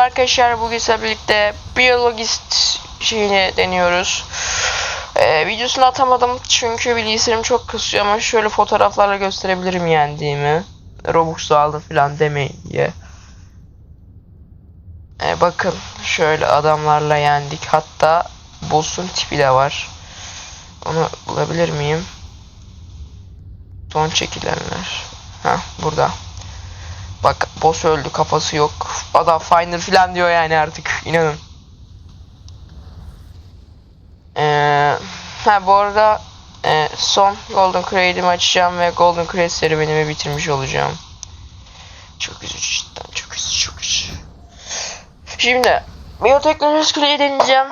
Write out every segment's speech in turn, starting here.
arkadaşlar. Bugün sizlerle birlikte Biologist şeyini deniyoruz. Ee, videosunu atamadım çünkü bilgisayarım çok kasıyor ama şöyle fotoğraflarla gösterebilirim yendiğimi. Robux aldım falan demeyin diye. Ee, bakın şöyle adamlarla yendik. Hatta boss'un tipi de var. Onu bulabilir miyim? Son çekilenler. Ha burada. Bak boss öldü kafası yok. Adam final filan diyor yani artık inanın. Ee, ha bu arada e, son Golden Crate'imi açacağım ve Golden Crate serüvenimi bitirmiş olacağım. Çok üzücü cidden çok üzücü çok üzücü. Şimdi biyoteknoloji kuleyi deneyeceğim.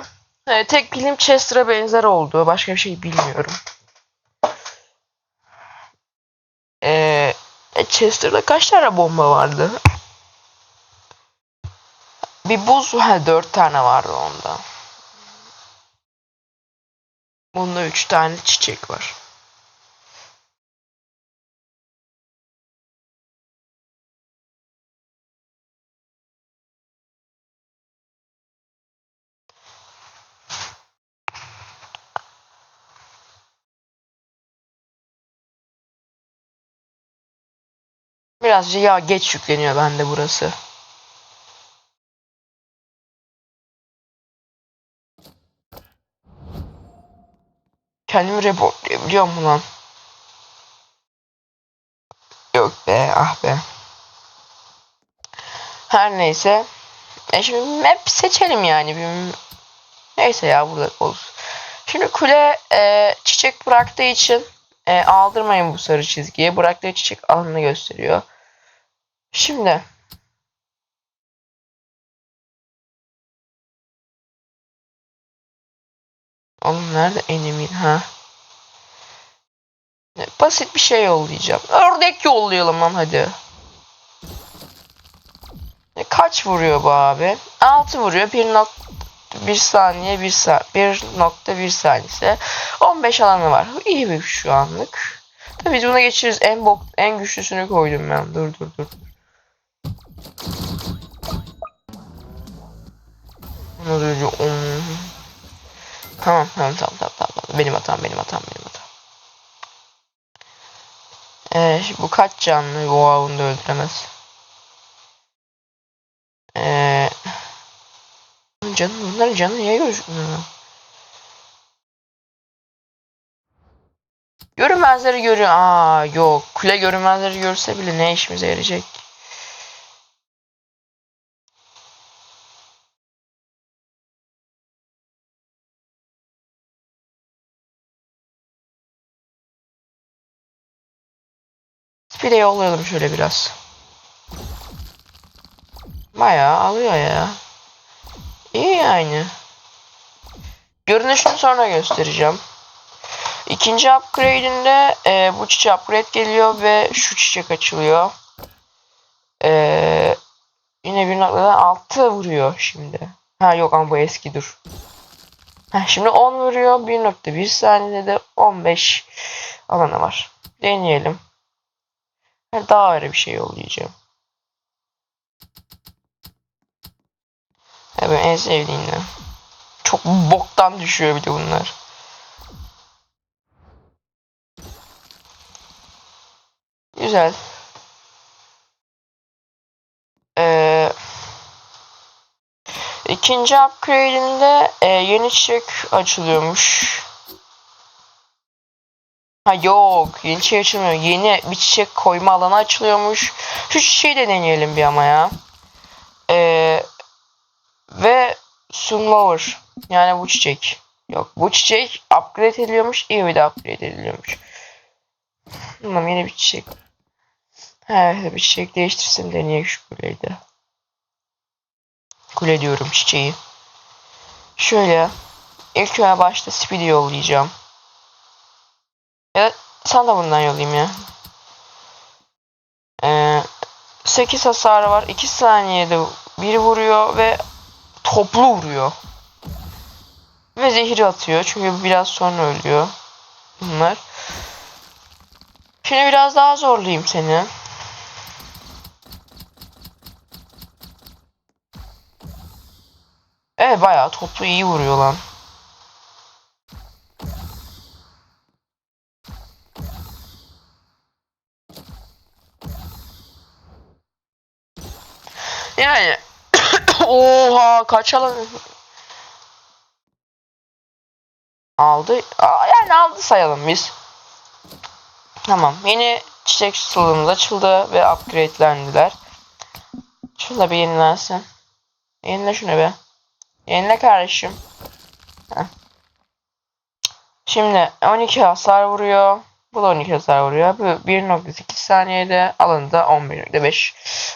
Ee, tek bilim Chester'a benzer oldu. Başka bir şey bilmiyorum. Eee e, Chester'da kaç tane bomba vardı? Bir buz, ha dört tane vardı onda. Bunda üç tane çiçek var. Birazcık ya geç yükleniyor bende burası. Kendimi reportlayabiliyor mu lan? Yok be ah be. Her neyse. E şimdi map seçelim yani. Bir... Neyse ya burada olsun. Şimdi kule e, çiçek bıraktığı için e, aldırmayın bu sarı çizgiye. Bıraktığı çiçek alanını gösteriyor. Şimdi Oğlum nerede enemin ha? Basit bir şey yollayacağım. Ördek yollayalım lan hadi. Kaç vuruyor bu abi? 6 vuruyor. 1.1 saniye 1 sa 1.1 saniyesi. 15 alanı var. İyi bir şu anlık. Tabii biz buna geçiriz. En bok en güçlüsünü koydum ben. Dur dur dur. Az önce on... Tamam tamam tamam tamam tamam. Benim hatam benim hatam benim hatam. Ee, bu kaç canlı? Wow, da öldüremez. Ee, canı bunların canı niye gözükmüyor? Görünmezleri görüyor. Aa yok. Kule görünmezleri görse bile ne işimize yarayacak? Speed'e yollayalım şöyle biraz. Bayağı alıyor ya. İyi yani. Görünüşünü sonra göstereceğim. İkinci upgrade'inde e, bu çiçek upgrade geliyor ve şu çiçek açılıyor. E, yine bir noktadan 6 vuruyor şimdi. Ha yok ama bu eski dur. Ha, şimdi 10 vuruyor. 1.1 saniyede de 15 alanı var. Deneyelim. Daha ayrı bir şey yollayacağım. Ya ben en sevdiğimden. Çok boktan düşüyor bir de bunlar. Güzel. Ee, ikinci upgrade'inde e, yeni çiçek açılıyormuş. Ha yok. Yeni çiçek açılmıyor. Yeni bir çiçek koyma alanı açılıyormuş. Şu çiçeği de deneyelim bir ama ya. Ee, ve Sunflower. Yani bu çiçek. Yok. Bu çiçek upgrade ediliyormuş. İyi bir de upgrade ediliyormuş. Tamam yeni bir çiçek. Evet bir çiçek değiştirsin deneyek şu kuleyi de. Kule diyorum çiçeği. Şöyle. İlk önce başta Speedy yollayacağım. Ya sana da bundan yollayayım ya. Ee, 8 hasarı var. 2 saniyede biri vuruyor ve toplu vuruyor. Ve zehir atıyor. Çünkü biraz sonra ölüyor. Bunlar. Şimdi biraz daha zorlayayım seni. Evet bayağı topu iyi vuruyor lan. Yani oha kaç alan aldı. Aa, yani aldı sayalım biz. Tamam. Yeni çiçek slow'umuz açıldı ve upgrade'lendiler. Şurada bir yenilensin. Yenile şunu be. Yenile kardeşim. Heh. Şimdi 12 hasar vuruyor. Bu da 12 hasar vuruyor. Bu 1.8 saniyede alanı da 11.5.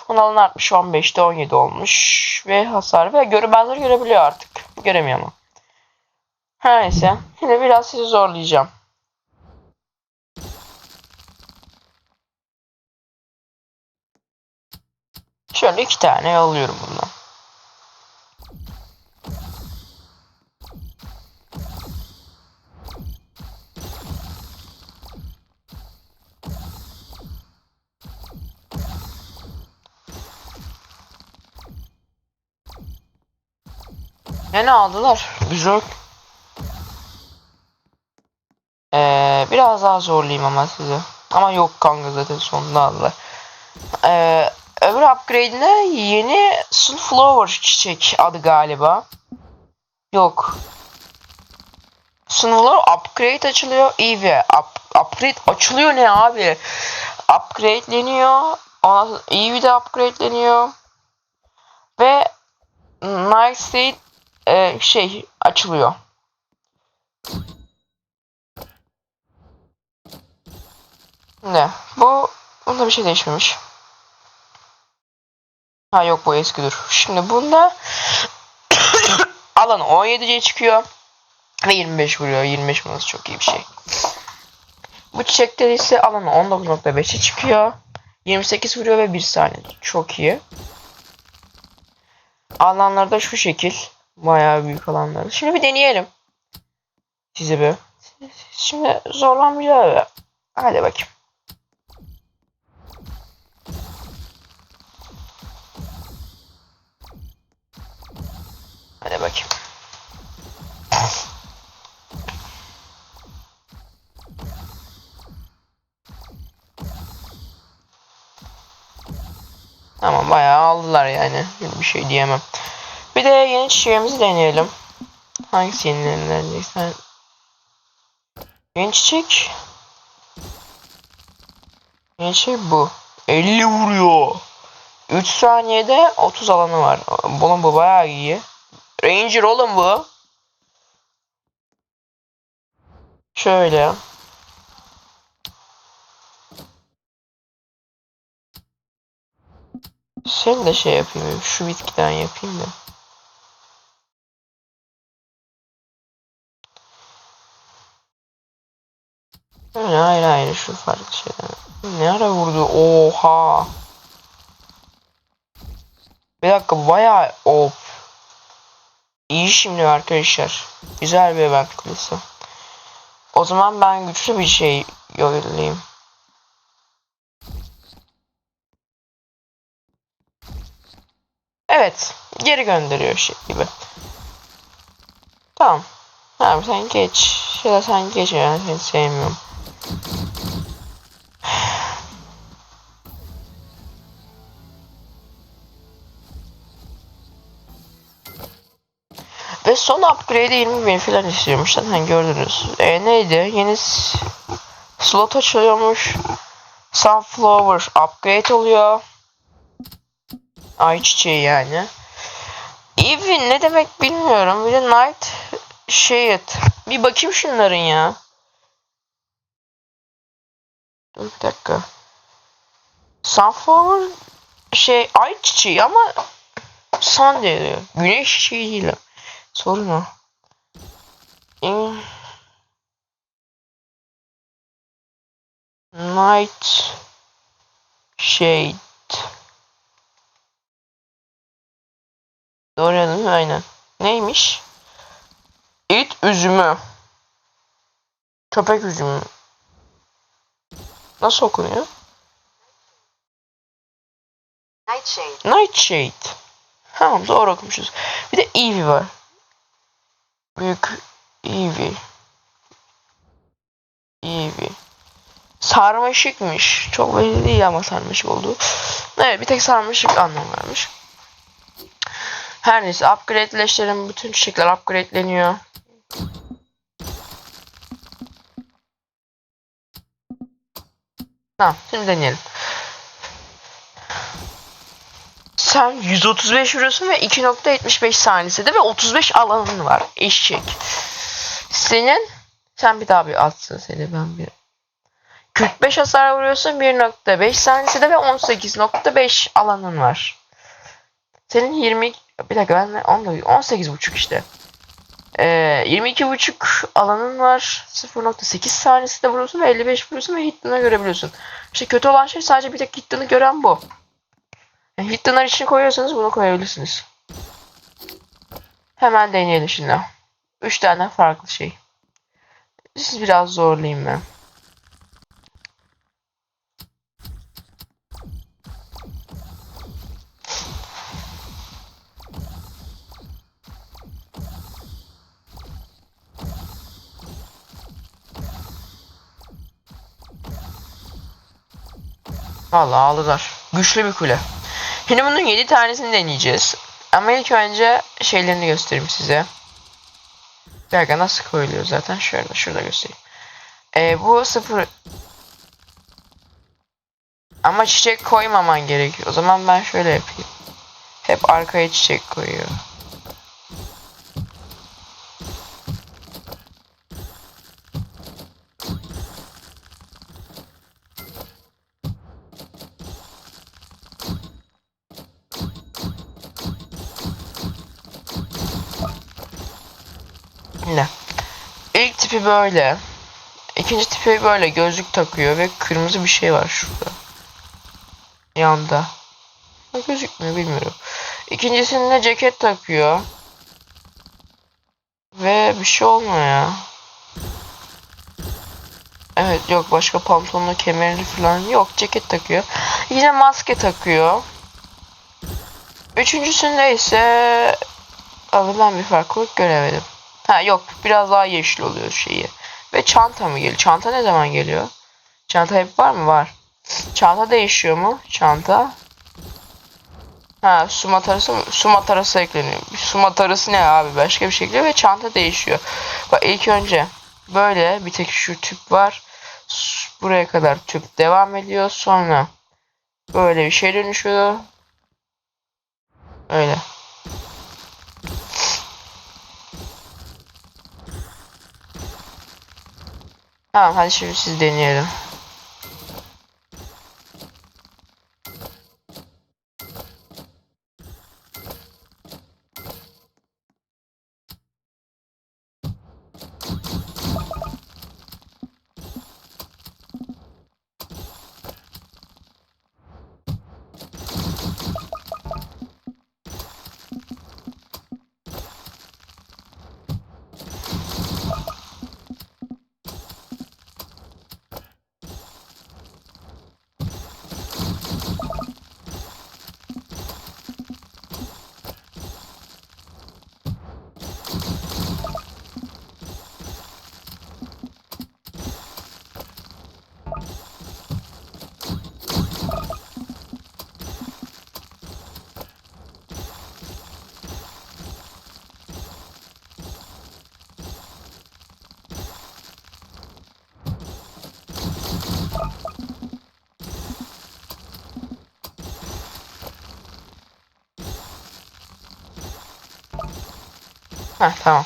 Onun alanı artmış 15'te 17 olmuş. Ve hasar ve görünmezleri görebiliyor artık. Göremiyor ama. Her neyse. Şimdi biraz sizi zorlayacağım. Şöyle iki tane yolluyorum bundan. Ne aldılar? Güzel. Ee, biraz daha zorlayayım ama sizi. Ama yok kanka zaten sonunda aldılar. Ee, öbür upgrade'ine yeni Sunflower çiçek adı galiba. Yok. Sunflower upgrade açılıyor. Eevee up, upgrade açılıyor ne abi? Upgradeleniyor. Ondan sonra Eevee de upgradeleniyor. Ve Night State e, şey açılıyor. Ne? Bu bunda bir şey değişmemiş. Ha yok bu eski dur. Şimdi bunda alanı 17'ye çıkıyor. Ve 25 vuruyor. 25 vurması çok iyi bir şey. Bu çiçekte ise alanı 19.5'e çıkıyor. 28 vuruyor ve 1 saniye. Çok iyi. Alanları da şu şekil. Bayağı büyük alanlar. Şimdi bir deneyelim. Size bir. Şimdi zorlanmayacağız. Hadi bakayım. Hadi bakayım. Tamam bayağı aldılar yani. Bir şey diyemem. Bir de yeni çiçeğimizi deneyelim. Hangisi yenilenecek? Yeni çiçek. Yeni çiçek bu. 50 vuruyor. 3 saniyede 30 alanı var. Bunun bu bayağı iyi. Ranger oğlum bu. Şöyle. Sen de şey yapayım. Şu bitkiden yapayım da. Hayır hayır şu farklı şeyden. Ne ara vurdu? Oha. Bir dakika bayağı op. İyi şimdi arkadaşlar. Güzel bir event. O zaman ben güçlü bir şey yollayayım. Evet. Geri gönderiyor şey gibi. Tamam. Tamam sen geç. Ya da sen geç yani seni sevmiyorum. Ve son upgrade 20 bin falan istiyormuş zaten gördünüz. E neydi? Yeni slot açılıyormuş. Sunflower upgrade oluyor. Ayçiçeği yani. Eevee ne demek bilmiyorum. Bir de Night Shade. Bir bakayım şunların ya. Dur bir dakika. Sunflower şey ayçiçeği ama sun diyor. Güneş çiçeği değil. Sorun o. Night Shade. Doğru değil mi? Aynen. Neymiş? İt üzümü. Köpek üzümü. Nasıl okunuyor? Nightshade. Nightshade. Tamam doğru okumuşuz. Bir de Eevee var. Büyük Eevee. Eevee. Sarmaşıkmış. Çok belli değil ama sarmaşık oldu. Evet bir tek sarmaşık anlam vermiş. Her neyse upgrade'leştirelim. Bütün çiçekler upgrade'leniyor. Tamam şimdi deneyelim. Sen 135 vuruyorsun ve 2.75 saniyesinde ve 35 alanın var. Eşek. Senin sen bir daha bir atsın seni ben bir 45 hasar vuruyorsun 1.5 saniyesinde ve 18.5 alanın var. Senin 20 bir dakika ben de 18 buçuk işte. Ee, 22 buçuk alanın var. 0.8 saniyesinde vuruyorsun ve 55 vuruyorsun ve hitler'ı görebiliyorsun. İşte kötü olan şey sadece bir tek hitler'ı gören bu. Yani hitler'lar için koyuyorsanız bunu koyabilirsiniz. Hemen deneyelim şimdi. 3 tane farklı şey. Siz biraz zorlayayım ben. Vallahi aldılar. Güçlü bir kule. Şimdi bunun 7 tanesini deneyeceğiz. Ama ilk önce şeylerini göstereyim size. Bir dakika nasıl koyuluyor zaten? Şöyle şurada göstereyim. Ee, bu sıfır... Ama çiçek koymaman gerekiyor. O zaman ben şöyle yapayım. Hep arkaya çiçek koyuyor. Şimdi ilk tipi böyle. İkinci tipi böyle gözlük takıyor ve kırmızı bir şey var şurada. Yanda. Ha, gözükmüyor bilmiyorum. İkincisinde ceket takıyor. Ve bir şey olmuyor ya. Evet yok başka pantolonla kemerini falan yok ceket takıyor. Yine maske takıyor. Üçüncüsünde ise ben bir farklılık göremedim. Ha yok biraz daha yeşil oluyor şeyi. Ve çanta mı geliyor? Çanta ne zaman geliyor? Çanta hep var mı? Var. Çanta değişiyor mu? Çanta. Ha su matarası mı? Su matarası ekleniyor. Su matarası ne abi? Başka bir ekliyor ve çanta değişiyor. Bak ilk önce böyle bir tek şu tüp var. Buraya kadar tüp devam ediyor. Sonra böyle bir şey dönüşüyor. Öyle. Tamam hadi şimdi siz deneyelim. Heh tamam.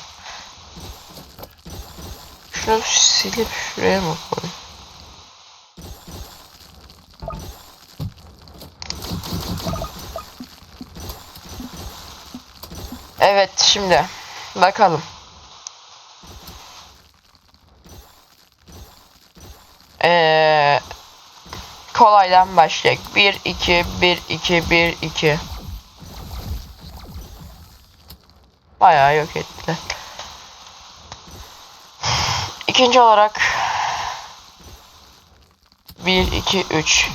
Şunu silip şuraya mı koy? Evet şimdi bakalım. Ee, kolaydan başlayalım. 1 2 1 2 1 2 Bayağı yok ettiler. İkinci olarak 1, 2, 3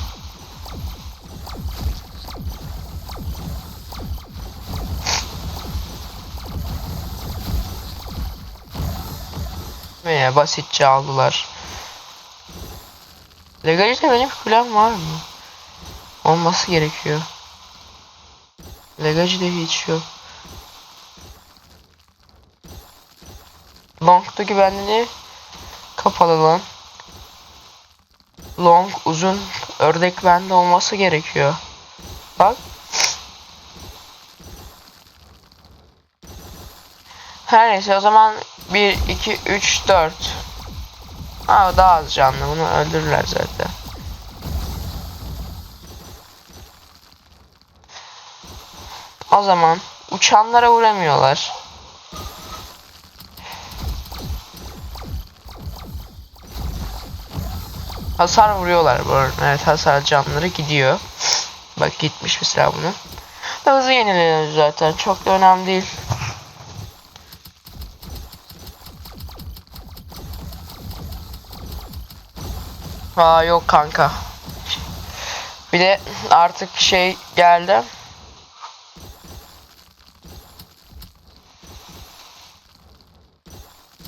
Ve basitçe aldılar. Legalite benim kulem var mı? Olması gerekiyor. Legacide hiç yok. Long'da güvenliği kapalı lan. Long uzun ördek bende olması gerekiyor. Bak. Her neyse o zaman 1, 2, 3, 4. Ha daha az canlı bunu öldürürler zaten. O zaman uçanlara vuramıyorlar. Hasar vuruyorlar bu arada. Evet hasar canları gidiyor. Bak gitmiş mesela bunu. Hızlı yenileniyor zaten. Çok da önemli değil. Aa yok kanka. Bir de artık şey geldi.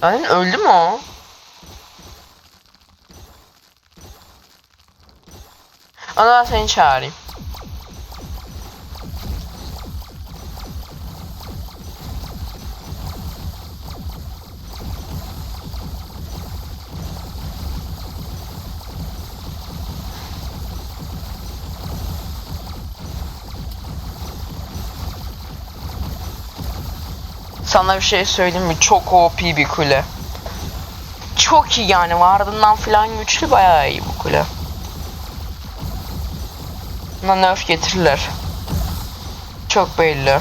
Aynen öldü mü o? Ona ben seni çağırayım. Sana bir şey söyleyeyim mi? Çok OP bir kule. Çok iyi yani. Vardından falan güçlü bayağı iyi bu kule. Buna nerf getirirler. Çok belli.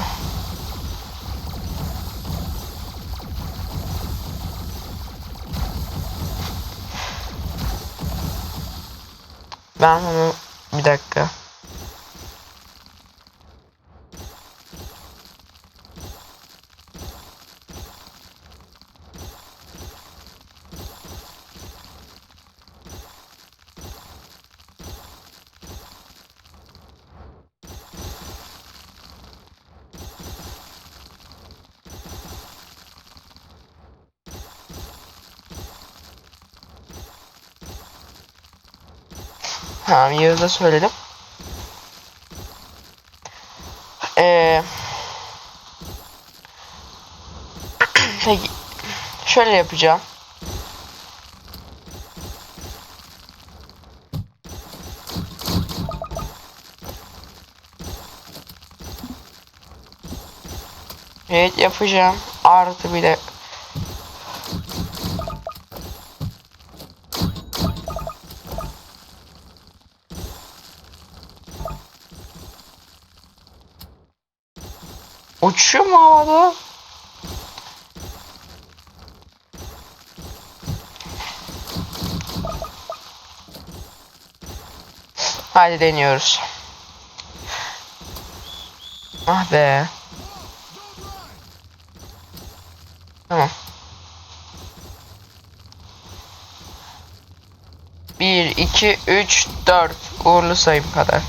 Ben bunu bir dakika. Tamam Yağız'a söyledim. Ee, peki şöyle yapacağım. Evet yapacağım. Artı bir de Uçuyor mu havada? Hadi deniyoruz. Ah be. Tamam. Bir, iki, üç, dört. Uğurlu sayım kadar.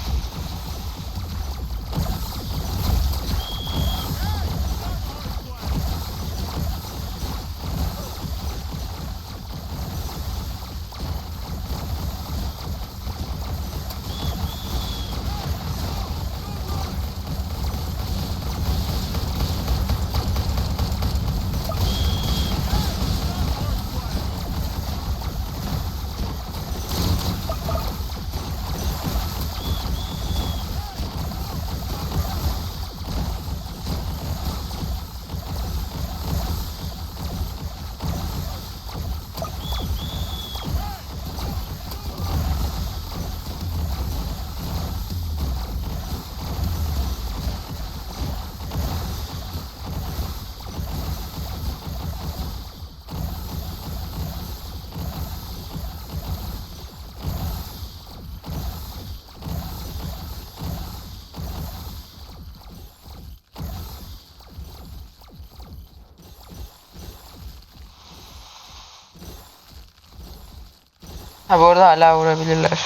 Ha bu arada hala vurabilirler.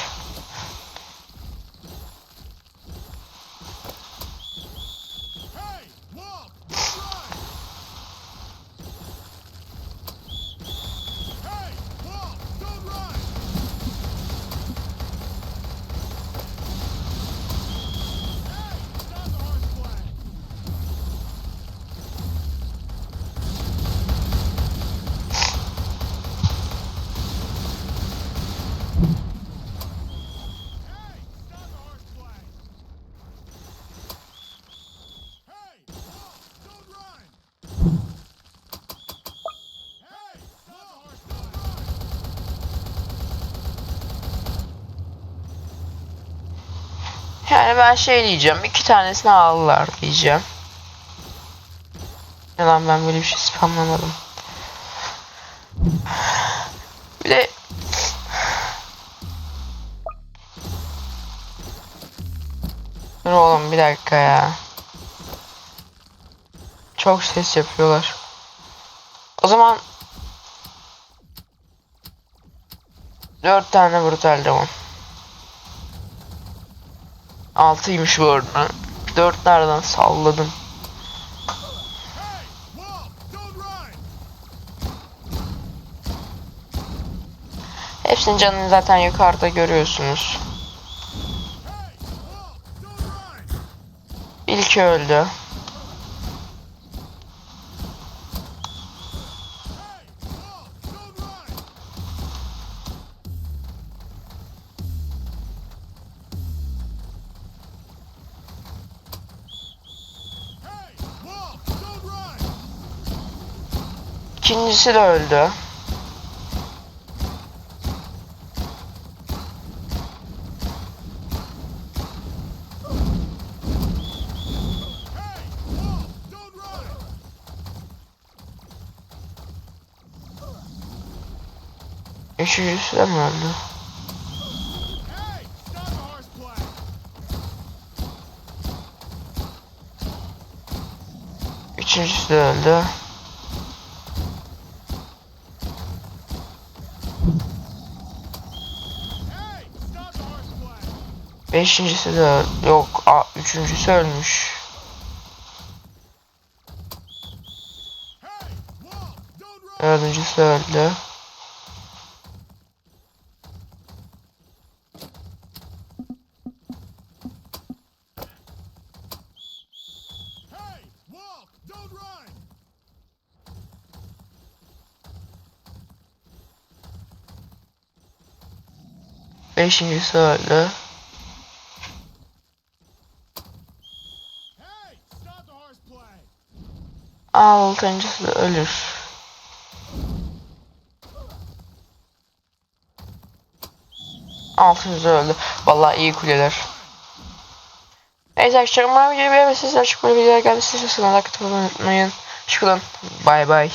Yani ben şey diyeceğim. iki tanesini aldılar diyeceğim. Yalan ben böyle bir şey spamlamadım. Bir de Dur oğlum bir dakika ya. Çok ses yapıyorlar. O zaman 4 tane brutal demon. 6'ymış bu arada. 4 nereden salladım. Hepsinin canını zaten yukarıda görüyorsunuz. İlki öldü. İkincisi de öldü. Üçüncüsü de mi öldü? Üçüncüsü de öldü. Beşincisi de. Yok. A, üçüncüsü ölmüş. Dördüncüsü öldü. Beşincisi öldü. Altıncısı da ölür. Altıncısı öldü. Vallahi iyi kuleler. Neyse akşam bana videoyu beğenmişsiniz. Açık böyle videolar gelmişsiniz. Kanala katılmayı unutmayın. Şükran. Bay bay.